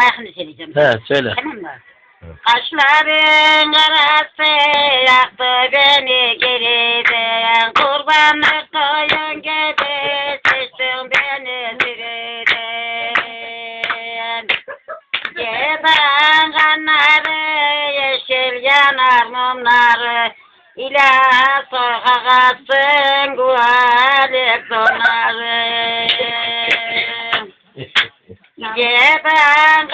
bayakını söyleyeceğim. He söyle. Tamam mı? Kaşların arası yaktı beni geriden Kurbanlık koyun gibi seçtin beni diriden Geden kanları yeşil yanar mumları İlah sokakasın gualik donları Giden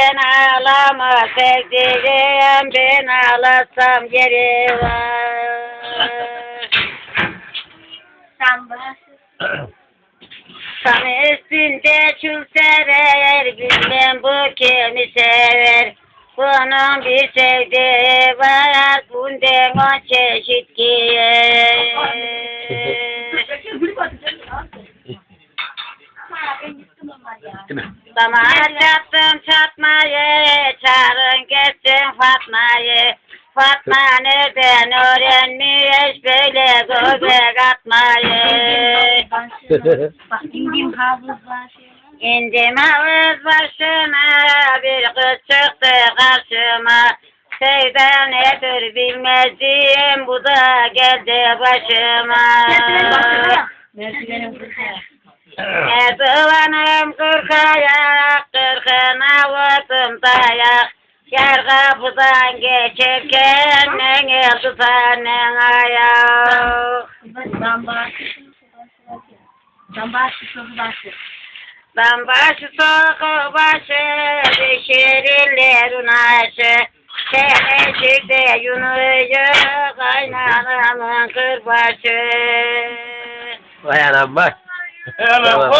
Sen ağlama sevdiğim, ben ağlasam yeri var. Sana üstünde çul sever, bilmem bu kimi sever. Bunun bir sevdiği var, bundan on çeşit giyer. Sana çattım çağırın Fatma'yı. Fatma nereden öğrenmiş böyle göbek atmayı. Bak indiğim havuz var. İndim havuz başına, bir kız çıktı karşıma. Sevda nedir bilmezdim, bu da geldi başıma. Erdoğan'ım kırkaya, kırkına vurdum dayak. Yer kapıdan geçerken ne geldi senin ayak. Damba. Damba sosu başı. Ben başı soku başı, pişirirler unaşı. Teneşikte yunuyor, kaynanamın kırbaşı. Vay anam bak. Tamam. koy.